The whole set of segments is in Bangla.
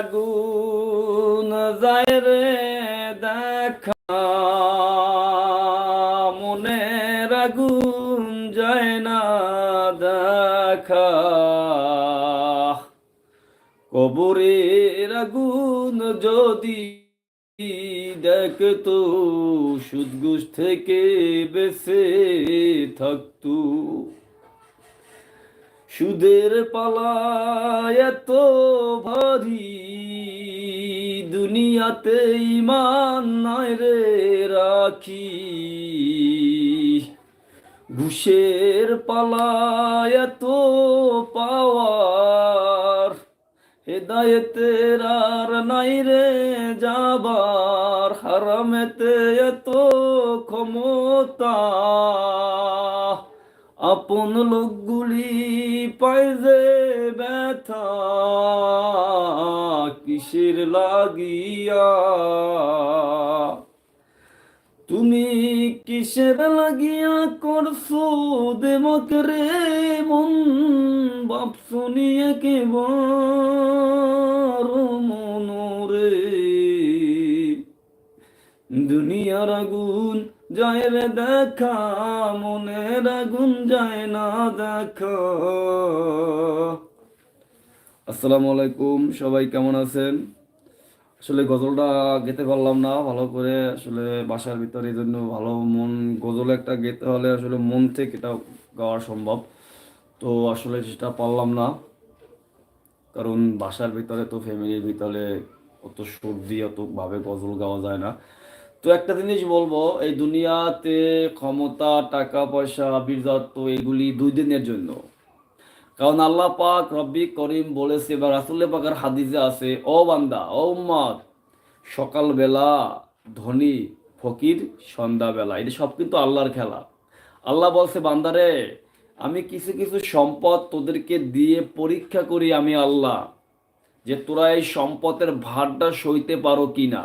আগুন যায় রে দেখা, মনের আগুন যায় না দেখা। কবরের আগুন যদি দেখতো সুদগুষ থেকে বেঁচে থাকতো। সুদের পালা এত ভারী। দুনিয়াতে ইমান নয় রে রাখি। ঘুষের পালায় এত পাওয়ার। হেদায়েতের আর নাই রে যাবার। হারামেতে এত ক্ষমতা। আপন লোকগুলি পায় যে ব্যথা, কিসের লাগিয়া? তুমি কিসের লাগিয়া করছ? দেমক রে মন বাপ শুনিয়ে কেবার মনোরে। দুনিয়ার আগুন যায় রে দেখা, মনের আগুন যায় না দেখা। আসসালামু আলাইকুম, সবাই কেমন আছেন? আসলে গজলটা গেতে পারলাম না, ভালো করে আসলে বাসার ভিতরে এই জন্য ভালো মন, গজল একটা গেতে হলে আসলে মন থেকে এটা গাওয়া সম্ভব। তো আসলে সেটা পারলাম না, কারণ বাসার ভিতরে তো ফ্যামিলির ভিতরে অত সুর দিয়ে অত ভাবে গজল গাওয়া যায় না। তো একটা জিনিস বলব, এই দুনিয়াতে ক্ষমতা, টাকা, পয়সা, বীরত্ব, এগুলি দুই দিনের জন্য। কারণ আল্লাহ পাক রব্বি করিম বলেছে বা রাসুল্লাহ পাকের হাদিসে আছে, ও বান্দা, ও উম্মত, সকালবেলা ধনী, ফকির, সন্ধ্যাবেলা, এটা সব কিন্তু আল্লাহর খেলা। আল্লাহ বলছে বান্দারে আমি কিছু কিছু সম্পদ তোদেরকে দিয়ে পরীক্ষা করি আমি আল্লাহ, যে তোরা এই সম্পদের ভারটা সইতে পারো কিনা।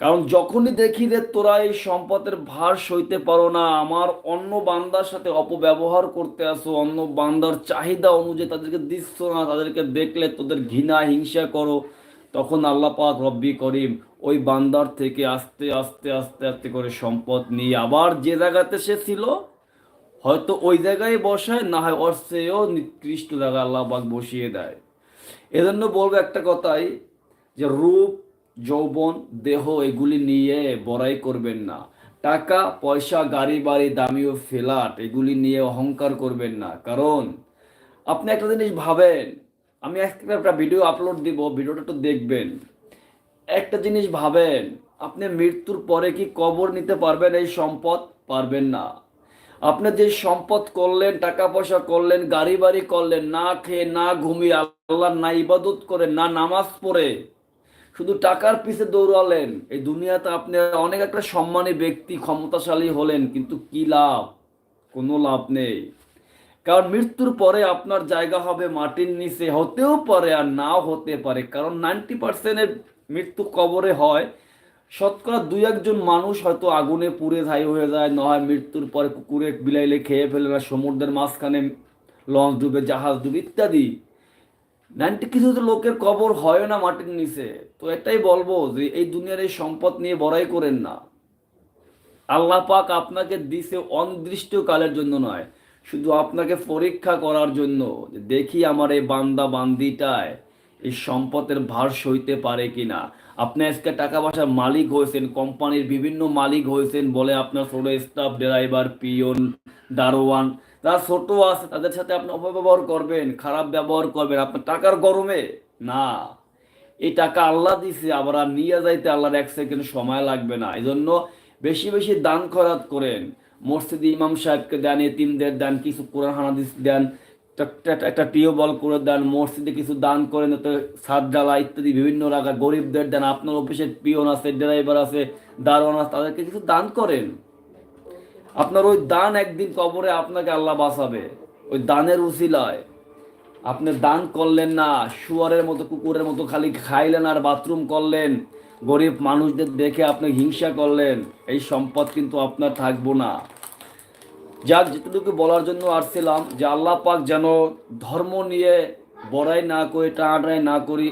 কারণ যখনই দেখি যে তোরা এই সম্পদের ভার সইতে পারো না, আমার অন্য বান্দার সাথে অপব্যবহার করতে আসো, অন্য বান্দার চাহিদা অনুযায়ী তাদেরকে দিচ্ছ না, তাদেরকে দেখলে তোদের ঘৃণা, হিংসা করো, তখন আল্লাহ পাক রব্বি করিম ওই বান্দার থেকে আস্তে আস্তে আস্তে আস্তে করে সম্পদ নিয়ে আবার যে জায়গাতে সে ছিল, হয়তো ওই জায়গায় বসায়, না হয় ওর নিকৃষ্ট জায়গা আল্লাহ পাক বসিয়ে দেয়। এজন্য বলব একটা কথাই, যে রূপ যৌবন, দেহ এগুলি নিয়ে বড়াই করবেন না। টাকা, পয়সা, গাড়ি, বাড়ি, দামি ও ফ্ল্যাট এগুলি নিয়ে অহংকার করবেন না। কারণ আপনি একটা জিনিস ভাবেন, আমি একটা ভিডিও আপলোড দিব, ভিডিওটা একটু দেখবেন। একটা জিনিস ভাবেন, আপনি মৃত্যুর পরে কি কবর নিতে পারবেন, এই সম্পদ? পারবেন না। আপনি যে সম্পদ করলেন, টাকা পয়সা করলেন, গাড়ি, বাড়ি করলেন, না খেয়ে, না ঘুমিয়ে আল্লাহ না ইবাদত করে, না নামাজ পড়ে শুধু টাকার পিছে দৌড়ালেন। এই দুনিয়াতে আপনি অনেক একটা সম্মানী ব্যক্তি, ক্ষমতাশালী হলেন, কিন্তু কি লাভ? কোনো লাভ নেই। কারণ মৃত্যুর পরে আপনার জায়গা হবে মাটির নিচে, হতেও পারে আর নাও হতে পারে। কারণ নাইনটি পার্সেন্টের মৃত্যু কবরে হয়। শতকরা দুই একজন মানুষ হয়তো আগুনে পুড়ে ছাই হয়ে যায়, না হয় মৃত্যুর পরে কুকুরে বিলাইলে খেয়ে ফেলে না, সমুদ্রের মাঝখানে লঞ্চ ডুবে, জাহাজ ডুবে ইত্যাদি। নাইনটি কিছু তো লোকের কবর হয় না মাটির নিচে। তো এটাই বলব যে এই দুনিয়ার এই সম্পদ নিয়ে বড়াই করেন না। আল্লাহ পাক আপনাকে দিছে অনির্দিষ্ট কালের জন্য নয়, শুধু আপনাকে পরীক্ষা করার জন্য দেখি আমার এই বান্দা বান্দিটায় এই সম্পদের ভার সইতে পারে কিনা। আপনি আজকে টাকা পয়সার মালিক হয়েছেন, কোম্পানির বিভিন্ন মালিক হয়েছেন বলে আপনার ছোট স্টাফ ড্রাইভার পিয়ন, দারোয়ান যারা ছোট আছে, তাদের সাথে আপনি অপব্যবহার করবেন, খারাপ ব্যবহার করবেন। আপনার টাকার গরমে? না। এই টাকা আল্লাহ দিছে, আবার আর নিয়ে যাইতে আল্লাহর এক সেকেন্ড সময় লাগবে না। এই জন্য বেশি বেশি দান খরাত করেন। মসজিদে ইমাম সাহেবকে দেন, এতিমদের দেন, কিছু কোরআন হানাদিস দেন, একটা- টিউবওয়েল করে দেন, মসজিদে কিছু দান করেন তো সাত ডালা ইত্যাদি বিভিন্ন রাখা গরিবদের দেন। আপনার অফিসের পিয়ন আছে, ড্রাইভার আছে, দারোয়ান আছে, তাদেরকে কিছু দান করেন। আপনার ওই দান একদিন কবরে আপনাকে আল্লাহ বাঁচাবে। ওই দানের উসিলায়। আপনি দান করলেন না, শুয়ারের মতো, কুকুরের মতো খালি খাইলেন আর বাথরুম করলেন। গরিব মানুষদের দেখে আপনি হিংসা করলেন। এই সম্পদ কিন্তু আপনার থাকব না। যাক, যেটুকু বলার জন্য আসছিলাম যে আল্লাহ পাক যেন ধর্ম নিয়ে বড়াই না করে, টানাটানি না করি।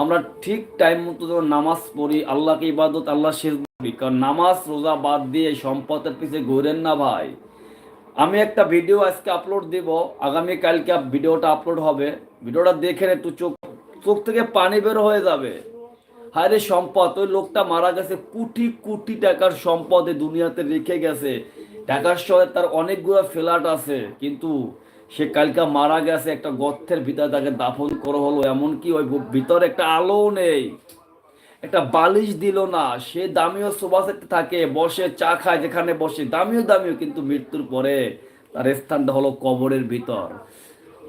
আমরা ঠিক টাইম মতো যখন নামাজ পড়ি, আল্লাহকে ইবাদত, আল্লাহ শেষ কারণ নামাজ, রোজা বাদ দিয়ে সম্পদের পিছিয়ে ঘুরেন না ভাই। আমি একটা ভিডিও আজকে আপলোড দেব, আগামী কালকে ভিডিওটা আপলোড হবে। ভিডিওটা দেখে একটু চোখ চোখ থেকে পানি বের হয়ে যাবে। হায়রে সম্পদ, ওই লোকটা মারা গেছে, কোটি কোটি টাকার সম্পদ এই দুনিয়াতে রেখে গেছে। ঢাকার শহরে তার অনেকগুলো ফ্ল্যাট আছে, কিন্তু সে কালকা মারা গেছে, একটা গর্তের ভিতরে তাকে দাফন করা হলো, এমনকি ওই ভিতরে একটা আলো নেই। একটা বালিশ দিল না। সে দামিও সোফা সেটে থাকে, বসে চা খায় যেখানে বসে। দামিও দামিও, কিন্তু মৃত্যুর পরে তার স্থানটা হলো কবরের ভিতর।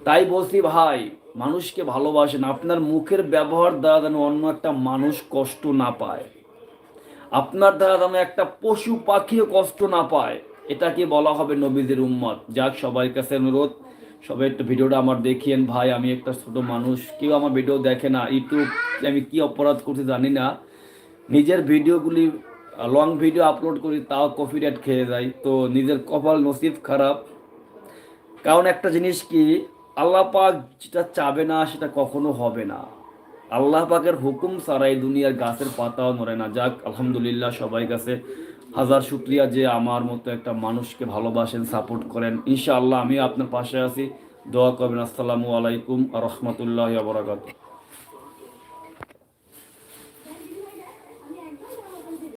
তাই বলছি ভাই, মানুষকে ভালোবাসেন। আপনার মুখের ব্যবহার দ্বারা যেন অন্য একটা মানুষ কষ্ট না পায়। আপনার দ্বারা যেন একটা পশু পাখিও কষ্ট না পায়। এটাকে বলা হবে নবীদের উম্মত? যাক সবাই কাছে অনুরোধ। সবাই একটু ভিডিওটা আমার দেখিয়েন, ভাই, আমি একটা ছোট মানুষ। কেউ আমার ভিডিও দেখে না, ইউটিউব, আমি কি অপরাধ করতে জানি না। নিজের ভিডিওগুলি লং ভিডিও আপলোড করি, তাও কফি রেট খেয়ে যায়। তো নিজের কপাল নসিব খারাপ। কারণ একটা জিনিস কি, আল্লাহ পাক যেটা চাবে না, সেটা কখনো হবে না। আল্লাহ পাকের হুকুম এই দুনিয়ার গাছের পাতাও নড়ে না। যাক, আলহামদুলিল্লাহ, সবাই কাছে হাজার শুক্রিয়া যে আমার মতো একটা মানুষকে ভালোবাসেন সাপোর্ট করেন। ইনশাআল্লাহ আমি আপনার পাশে আছি। দোয়া করবেন। আসসালামু আলাইকুম রহমতুল্লাহ বরাকাত